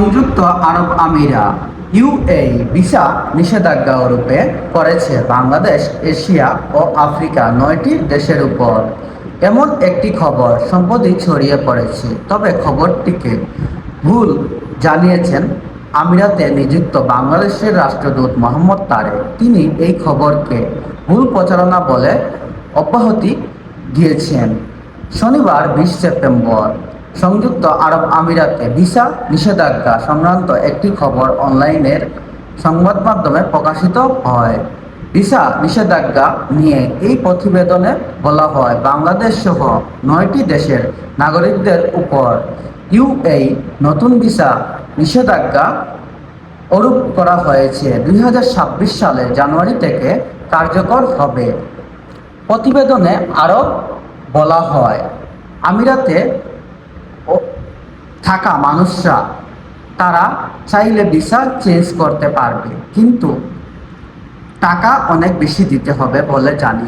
সংযুক্ত আরব আমিরা UAE visa নিষেধাজ্ঞা রূপে করেছে বাংলাদেশ, এশিয়া ও আফ্রিকা নয়টি দেশের উপর। এমন একটি খবর সম্প্রতি ছড়িয়ে পড়েছে। তবে খবরটিকে ভুল জানিয়েছেন আমিরাতে নিযুক্ত বাংলাদেশের রাষ্ট্রদূত মোহাম্মদ তারেক। তিনি এই খবরকে ভুল প্রচারণা বলে অব্যাহতি দিয়েছেন। শনিবার বিশ সেপ্টেম্বর সংযুক্ত আরব আমিরাতে ভিসা, নিষেধাজ্ঞা সংক্রান্ত একটি খবর অনলাইনের সংবাদ মাধ্যমে প্রকাশিত হয়। ভিসা, নিষেধাজ্ঞা নিয়ে এই প্রতিবেদনে বলা হয়, বাংলাদেশ সহ নয়টি দেশের নাগরিকদের উপর ইউএই নতুন ভিসা নিষেধাজ্ঞা আরোপ করা হয়েছে। দুই সালে জানুয়ারি থেকে কার্যকর হবে। প্রতিবেদনে আরও বলা হয়, আমিরাতে থাকা মানুষরা, তারা চাইলে ভিসা চেঞ্জ করতে পারবে। কিন্তু টাকা অনেক বেশি দিতে হবে বলে জানি।